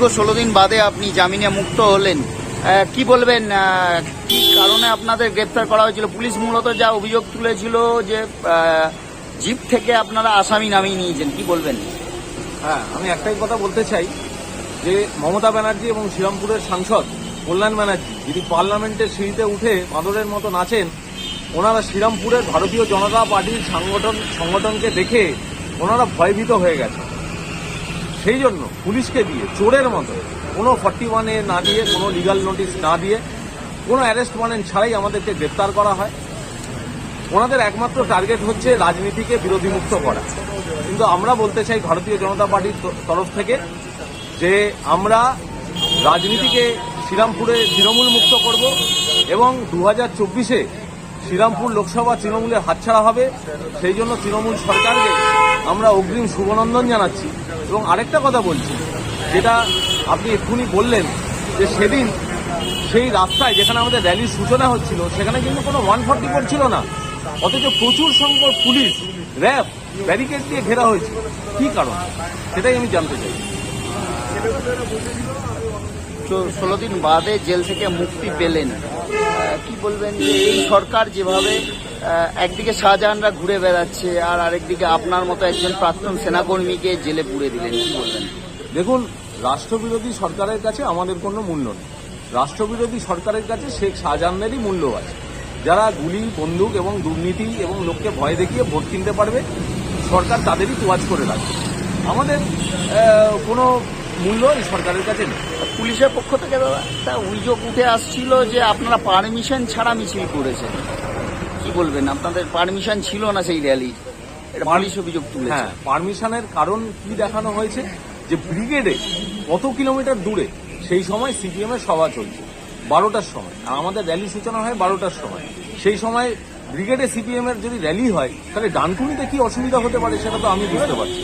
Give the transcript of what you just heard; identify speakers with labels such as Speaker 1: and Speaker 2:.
Speaker 1: দীর্ঘ ষোলো দিন বাদে আপনি জামিনে মুক্ত হলেন। কি বলবেন? কি কারণে আপনাদের গ্রেপ্তার করা হয়েছিল? পুলিশ মূলত যা অভিযোগ তুলেছিল যে জিপ থেকে আপনারা আসামি নামিয়ে নিয়েছেন, কি বলবেন?
Speaker 2: হ্যাঁ আমি একটাই কথা বলতে চাই যে, মমতা ব্যানার্জি এবং শ্রীরামপুরের সাংসদ কল্যাণ ব্যানার্জি যদি পার্লামেন্টের সিঁড়িতে উঠে বাঁদরের মতো নাচেন ওনারা শ্রীরামপুরের ভারতীয় জনতা পার্টির সংগঠন সংগঠনকে দেখে ওনারা ভয়ভীত হয়ে গেছে সেই জন্য পুলিশকে দিয়ে, চোরের মতো, কোনো ফর্টি ওয়ানে না দিয়ে, কোনো লিগাল নোটিশ না দিয়ে, কোনো অ্যারেস্ট ওয়ারেন্ট ছাড়াই আমাদেরকে গ্রেপ্তার করা হয়। ওনাদের একমাত্র টার্গেট হচ্ছে রাজনীতিকে বিরোধীমুক্ত করা। কিন্তু আমরা বলতে চাই ভারতীয় জনতা পার্টির তরফ থেকে যে আমরা রাজনীতিকে শ্রীরামপুরে তৃণমূল মুক্ত করব এবং দু হাজার চব্বিশে শ্রীরামপুর লোকসভা তৃণমূলের হাতছাড়া হবে, সেই জন্য তৃণমূল সরকারকে আমরা অগ্রিম শুভনন্দন জানাচ্ছি। এবং আরেকটা কথা বলছি, যেটা আপনি এক্ষুনি বললেন যে সেদিন সেই রাস্তায় যেখানে আমাদের র্যালির সূচনা হচ্ছিল, সেখানে কিন্তু কোনো ওয়ান ফর্টি ফোর ছিল না। অথচ প্রচুর সংখ্যক পুলিশ, র্যাব, ব্যারিকেড দিয়ে ঘেরা হয়েছে। কি কারণ? সেটাই আমি জানতে চাই।
Speaker 1: ষোলো দিন বাদে জেল থেকে মুক্তি পেলেন। কি বলবেন যে এই সরকার যেভাবে একদিকে শাহজাহানরা ঘুরে বেড়াচ্ছে আর আরেকদিকে আপনার মতো একজন প্রাক্তন সেনাকর্মীকে জেলে পুড়ে দিলেন, কি বলবেন?
Speaker 2: দেখুন, রাষ্ট্রবিরোধী সরকারের কাছে আমাদের কোনো মূল্য নেই। রাষ্ট্রবিরোধী সরকারের কাছে শেখ শাহজাহানেরই মূল্য আছে। যারা গুলি, বন্দুক এবং দুর্নীতি এবং লোককে ভয় দেখিয়ে ভোট কিনতে পারবে, সরকার তাদেরই তোয়াজ করে রাখবে। আমাদের কোনো মূল্য এই সরকারের কাছে নেই।
Speaker 1: পুলিশের পক্ষ থেকে দাদা? একটা অভিযোগ উঠে আসছিল যে আপনারা পারমিশন ছাড়া মিছিল করেছেন। কি বলবেন? আপনাদের পারমিশন ছিল না সেই র্যালির? এটা পুলিশ অভিযোগ তুলেছে।
Speaker 2: হ্যাঁ পারমিশনের কারণ কি দেখানো হয়েছে? যে ব্রিগেডে কত কিলোমিটার দূরে সেই সময় সিপিএম এর সভা চলছে। বারোটার সময়। আর আমাদের র্যালি সূচনা হয় বারোটার সময়। সেই সময় ব্রিগেডে সিপিএম এর যদি র্যালি হয় তাহলে ডানকুনিতে কি অসুবিধা হতে পারে সেটা তো আমি বুঝতে পারছি।